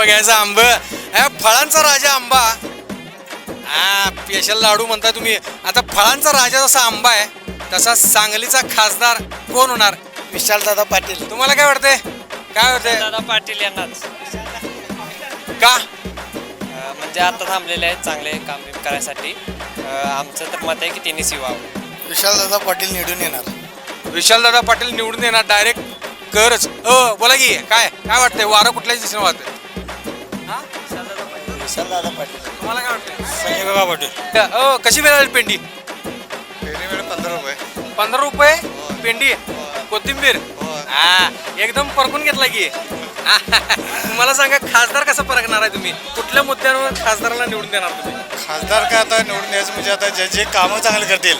आंबा घ्यायचा आंब. हा फळांचा राजा आंबा. हा स्पेशल लाडू म्हणताय तुम्ही. आता फळांचा राजा जसा आंबा आहे तसा सांगलीचा खासदार कोण होणार? विशालदादा पाटील. तुम्हाला काय वाटतंय? काय वाटतंय? दादा पाटील यांनाच. का? अं, म्हणजे आता थांबलेले आहेत चांगले काम बिम करायसाठी. अं, आमचं तर मत आहे की त्यांनीच यावं विशालदादा पाटील निवडून येणार. विशालदादा पाटील निवडून येणार डायरेक्ट करच. अ बोला की काय? काय वाटतंय? वारं कुठल्याच दिशेने वाहतंय? विशालदादा पाटील. तुम्हाला काय संजय काका पाटील. अ कशी मिळाली पेंडी? वेळ पंधरा रुपये. पंधरा रुपये? पेंडी? कोथिंबीर? हा. एकदम परकून घेतला की. मला सांगा खासदार कसं परकणार आहे तुम्ही? कुठल्या मुद्द्यांवर खासदाराला निवडून देणार तुम्ही? खासदार काय आता निवडून द्यायचं म्हणजे आता जे जे कामं चांगले करतील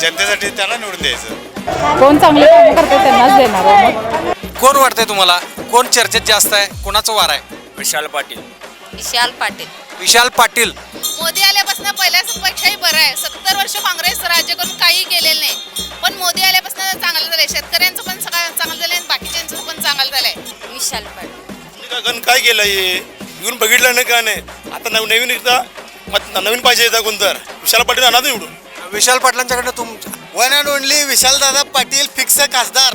जनतेसाठी त्यांना निवडून द्यायचं. कोण चांगले कामं करते त्यांनाच देणार कोण वाटतंय तुम्हाला? कोण चर्चेत जास्त आहे? कोणाचं वार आहे? विशाल पाटील. विशाल पाटील. विशाल पाटील. मोदी आल्यापासून पहिल्यापेक्षाही बरं आहे. सत्तर वर्ष काँग्रेस राज्य करून काही केलेलं नाही. पण मोदी आल्यापासून चांगलं झालंय. शेतकऱ्यांचं पण सगळं चांगलं झालंय आणि बाकीच्यांचं पण चांगलं झालंय. विशाल पाटील. गण काय केलं हे येऊन बघितलं नाही का नाही? आता नव नवीन एकदा मत नवीन पाहिजे येतात कोणतर विशाल पाटील आणा निवडून. विशाल पाटलांच्याकडनं तुम one and only Vishaldada Patil fix खासदार.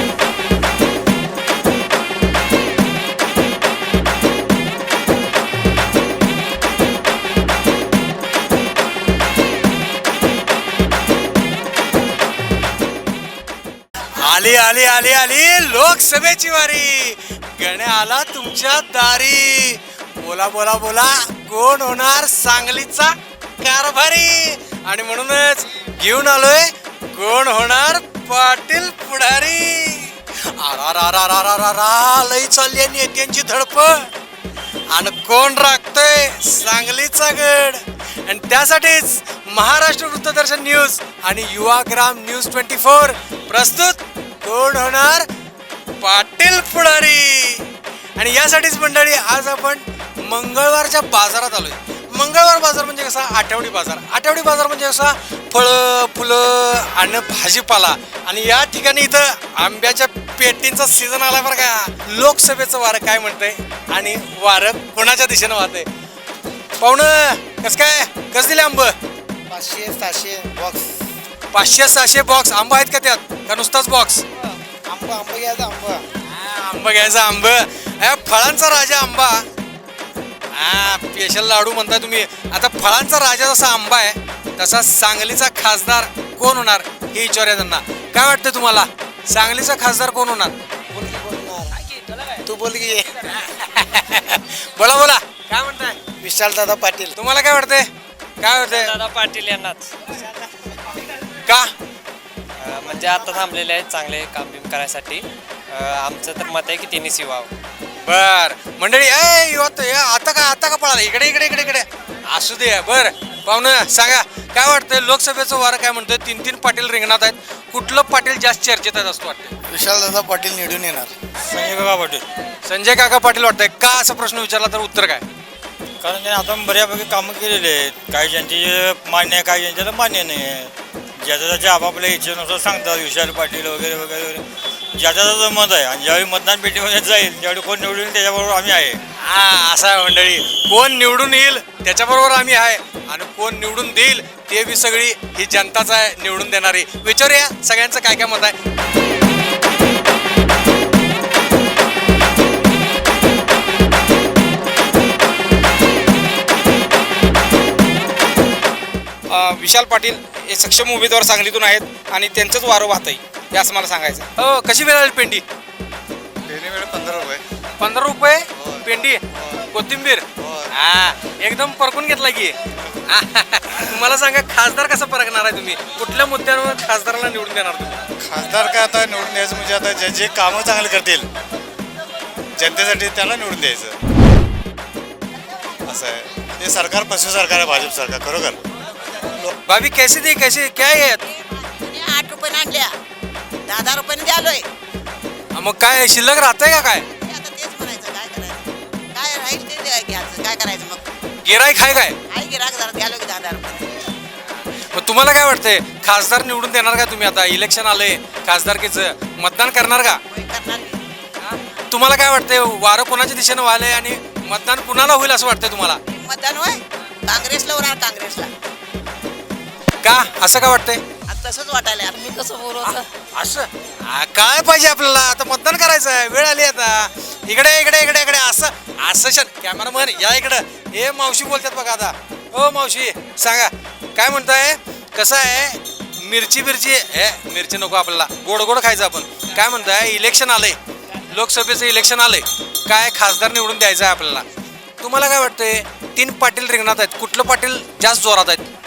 आली आली आली. लोकसभेची वारी. गणे आला तुमच्या दारी. बोला बोला बोला. कोण होणार सांगलीचा कारभारी? आणि म्हणूनच घेऊन आलोय. कोण होणार पाटील पुढारी? रा रा रा रा रा रा. लई चालली आहे नेत्यांची धडपड. आणि कोण राखतोय सांगलीचा गड? आणि त्यासाठीच महाराष्ट्र वृत्तदर्शन न्यूज आणि युवाग्राम न्यूज ट्वेंटी फोर प्रस्तुत कोण होणार? पाटील पुढारी आणि यासाठीच मंडळी आज आपण मंगळवारच्या बाजारात आलोय. मंगळवार बाजार म्हणजे कसा? आठवडी बाजार. आठवडी बाजार म्हणजे कसा? फळं फुलं आणि भाजीपाला. आणि या ठिकाणी इथं आंब्याच्या पेटींचा सीझन आला बरं का. लोकसभेचं वारं काय म्हणतंय? आणि वारं कोणाच्या दिशेनं वाहतंय? पाहुणं कस काय? कस दिले आंब? पाचशे सहाशे बॉक्स पाचशे सहाशे बॉक्स आंबा आहेत का त्यात? का नुसताच बॉक्स आंबा आंबा घ्यायचा आंबा. आंबा घ्यायचा आंब. हा फळांचा राजा आंबा. हा स्पेशल लाडू म्हणताय तुम्ही. आता फळांचा राजा जसा आंबा आहे तसा सांगलीचा खासदार कोण होणार? हे विचारूया त्यांना. काय वाटतं तुम्हाला? सांगलीचा खासदार कोण होणार? तू बोल की. बोला बोला. काय म्हणताय? विशालदादा पाटील. तुम्हाला काय वाटतंय? काय वाटतंय? दादा पाटील यांनाच. का? म्हणजे आता थांबलेले आहेत चांगले काम बिम करायसाठी. आमचं तर मत आहे की त्यांनीच यावं बर. मंडळी ए युवत ए, आता का आता का पळाला? इकडे इकडे इकडे इकडे. असू दे बर. पाहुणं सांगा काय वाटतंय? लोकसभेचं वारं काय म्हणतोय? तीन तीन पाटील रिंगणात आहेत. कुठलं पाटील जास्त चर्चेत आहेत असं वाटतं विशालदादा पाटील निवडून येणार. संजय काका पाटील. संजय काका पाटील वाटतंय. का असा प्रश्न विचारला तर उत्तर काय? कारण त्यांनी आता बऱ्यापैकी कामं केलेली आहेत. काही ज्यांचे मान्य आहे काही ज्यांच्याला मान्य नाही आहे. ज्याच्या त्याच्या आपापल्या इच्छेनुसार सांगतात विशाल पाटील वगैरे वगैरे वगैरे. ज्याच्या त्याचं मत आहे आणि ज्यावेळी मतदान पेटीमध्ये जाईल त्यावेळी कोण निवडून येईल त्याच्याबरोबर आम्ही आहे. हा असा आहे मंडळी. कोण निवडून येईल त्याच्याबरोबर आम्ही आहे. आणि कोण निवडून देईल ते बी सगळी ही जनताच आहे निवडून देणारी. विचारूया सगळ्यांचं काय काय मत आहे? विशाल पाटील हे सक्षम उमेदवार सांगलीतून आहेत आणि त्यांचंच वारं वाहत आहे हे असं मला सांगायचं. हो कशी मिळाली पेंडी? वेळ पंधरा रुपये. पंधरा रुपये? पेंडी? कोथिंबीर? हा. एकदम परकून घेतला की. तुम्हाला सांगा खासदार कसा परखणार आहे तुम्ही? कुठल्या मुद्द्यांवर खासदाराला निवडून देणार तुम्ही? खासदार काय आता निवडून द्यायचं म्हणजे आता जे जे कामं चांगले करतील जनतेसाठी त्यांना निवडून द्यायचं. असं आहे. ते सरकार पशु सरकार आहे भाजप सरकार खरोखर. भाभी कैसे दी कैसे क्या आहे आठ रुपये आणल्या दहा दहा रुपयाने द्यालोय. मग काय शिल्लक राहतंय का काय? आता तेच म्हणायचं काय करायचं? काय राहील ते द्या- घ्यायचं काय करायचं मग? गिराईक खाय काय? आई गिराक जरा द्यालो की दहा दहा रुपये. मग तुम्हाला काय वाटतंय खासदार निवडून देणार का तुम्ही आता? इलेक्शन आलंय खासदारकीचं मतदान करणार का? होय करणार की. तुम्हाला काय वाटतंय वारं कोणाच्या दिशेनं व्हायलंय आणि मतदान कुणाला होईल असं वाटतंय तुम्हाला? मतदान होय? काँग्रेसला होणार काँग्रेसला. का? असं का वाटतंय? आता तसंच वाटायला. मी कसं बोलवतं असं? आ, काय पाहिजे आपल्याला? आता मतदान करायचं आहे वेळ आली आता. इकडे इकडे इकडे इकडे. असं असं शन. कॅमेरामन या इकडं. हे मावशी बोलतात बघा आता. हो मावशी सांगा. काय म्हणताय? कसं आहे? मिरची मिरची हे मिरची नको आपल्याला. गोड गोड खायचं आपण. काय म्हणताय? इलेक्शन आलंय. लोकसभेचं इलेक्शन आलंय. काय खासदार निवडून द्यायचं आहे आपल्याला? तुम्हाला काय वाटतंय? तीन पाटील रिंगणात आहेत. कुठलं पाटील जास्त जोरात आहेत?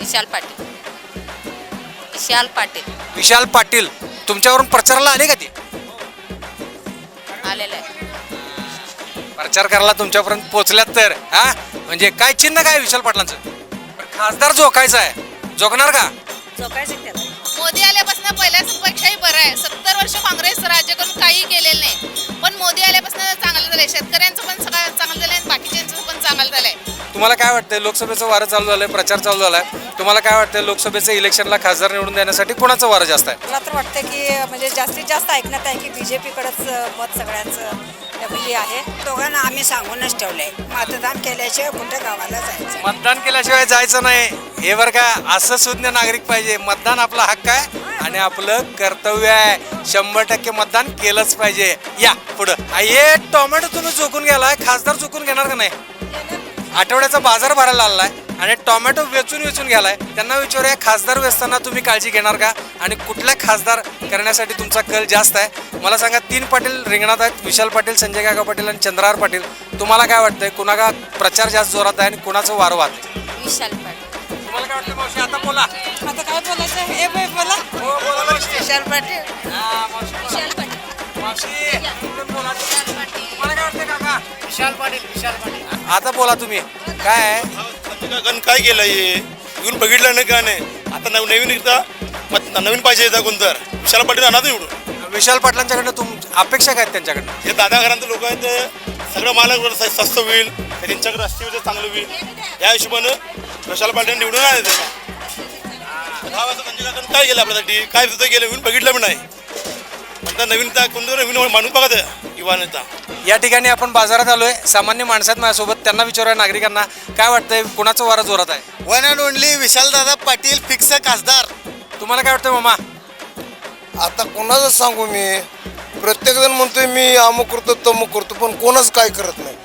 विशाल पाटील. विशाल पाटील. विशाल पाटील तुमच्यावरून प्रचाराला आले का ते? आलेलं आहे प्रचार करायला तुमच्यापर्यंत पोहोचल्यात तर हा? म्हणजे काय चिन्ह काय विशाल पाटलांचं? पण खासदार जोकायचा आहे. जोगणार का? मोदी आल्यापासून पहिल्यापेक्षाही बरं आहे. सत्तर वर्ष काँग्रेस राज्य करून काही केलेलं नाही. पण तुम्हाला काय वाटतंय? लोकसभेचं वारं चालू झालंय प्रचार चालू झालाय. तुम्हाला काय वाटतंय लोकसभेचं इलेक्शनला खासदार निवडून देण्यासाठी कोणाचं वारं जास्त आहे? मला तर वाटतं की म्हणजे जास्तीत जास्त ऐकण्यात आहे की बी जे पीकडंच मत सगळ्यांचं हे आहे. दोघांना आम्ही सांगूनच ठेवलंय. मतदान केल्याशिवाय कुठे गावाला जायचं मतदान केल्याशिवाय जायचं नाही. हे बरं का असं सुज्ञ नागरिक पाहिजे. मतदान आपला हक्क आहे आणि आपलं कर्तव्य आहे. शंभर टक्के मतदान केलंच पाहिजे. या पुढं. हे टोमॅटो तुम्ही चुकून गेलाय. खासदार चुकून घेणार का नाही? आठवड्याचा बाजार भरायला आलाय आणि टोमॅटो वेचून वेचून घ्यालाय त्यांना विचारूया खासदार वेचताना तुम्ही काळजी घेणार का? आणि कुठल्या खासदार करण्यासाठी तुमचा कल जास्त आहे? मला सांगा तीन पाटील रिंगणात आहेत विशाल पाटील संजय काका पाटील आणि चंद्रहार पाटील. तुम्हाला काय वाटतंय कुणाका प्रचार जास्त जोरात आहे आणि कुणाचं वारं वाहत आहे? विशाल पाटील. तुम्हाला काय वाटतं मावशी आता बोला. आता काय बोलायचं? हे बाई बोला. हो बोला मावशी. विशाल पाटील. हा, मावशी बोला. विशाल पाटील. मावशी तुम्ही बोला. तुम्हाला काय वाटतं काका? विशाल पाटील विशाल पाटील. आता बोला तुम्ही. काय आहे? कारण काय केलं हे? येऊन बघितलं नाही काय नाही आता नव नवीन एकदा मत नवीन पाहिजे येतात कोणतर विशाल पाटील आणा निवडून विशाल पाटलांच्याकडनं तुम अपेक्षा काय आहेत त्यांच्याकडनं? हे दादा घरांचे लोक आहेत ते सगळं मालक स्वस्त होईल. त्यांच्याकडे राष्ट्रीय चांगलं होईल. या हिशोबानं विशाल पाटील निवडून आले त्याला दहा वाजता काकांनी काय केलं आपल्यासाठी? काय सुद्धा केलं? येऊन बघितलं पण नाही. आता नवीन त्या कोणतं नवीन माणूस बघा युवा नेता या ठिकाणी आपण बाजारात आलोय. सामान्य माणसात माझ्यासोबत त्यांना विचारूया नागरिकांना. काय वाटतंय कुणाचं वारं जोरात आहे? One and only Vishaldada Patil fix खासदार. तुम्हाला काय वाटतं मामा? आता कोणाचं सांगू मी? प्रत्येक जण म्हणतोय मी अमुक करतो तमुक करतो पण कोणच काय करत नाही.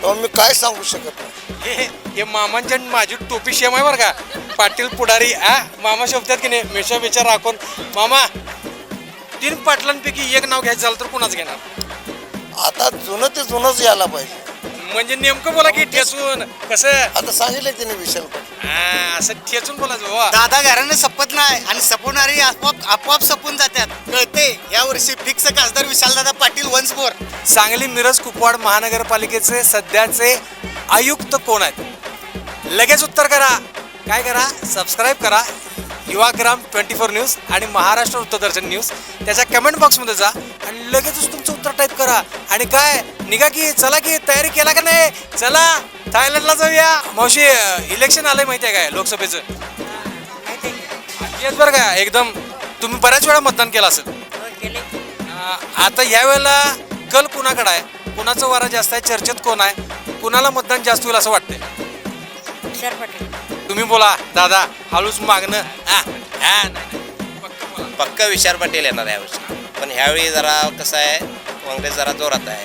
तेव्हा मी काय सांगू शकत नाही? हे हे मामांच्या आणि माझी टोपी शेम आहे बरं का. पाटील पुढारी आ? मामा शोभतात की नाही? मेशा विचार राखून. मामा तीन पाटलांपैकी एक नाव घ्यायचं झालं तर कुणाच घेणार? आता जुनं ते जुनंच यायला पाहिजे. म्हणजे नेमकं बोला की ठेचून. कसं? आता सांगितलं त्याने विशाल पाटील हा, असं ठेचून बोलायचं बाबा. दादा घराने सपत नाही आणि सपवणारी आपोआप आपोआप सपून जातात कळते या वर्षी फिक्स खासदार विशालदादा पाटील वन्स मोर सांगली मिरज कुपवाड महानगरपालिकेचे सध्याचे आयुक्त कोण आहेत? लगेच उत्तर करा. काय करा? सबस्क्राईब करा. युवाग्राम ट्वेंटी फोर न्यूज आणि महाराष्ट्र वृत्तदर्शन न्यूज. त्याच्या कमेंट बॉक्समध्ये जा आणि लगेचच तुमचं उत्तर टाईप करा. आणि काय निघा की चला की तयारी केला का नाही? चला थायलंडला जाऊया. मावशी इलेक्शन आलंय माहिती आहे काय लोकसभेचं? येत बरं का एकदम तुम्ही बऱ्याच वेळा मतदान केलं असेल. आता यावेळेला कल कुणाकडं आहे? कुणाचं वारा जास्त आहे? चर्चेत कोण आहे? कुणाला मतदान जास्त होईल असं वाटतंय? विशाल तुम्ही बोला दादा हळूच मागणं हा, हा, नाही, नाही. पक्का पाटील येणार यावर्षी पण ह्यावेळी जरा कसं आहे काँग्रेस जरा जोरात आहे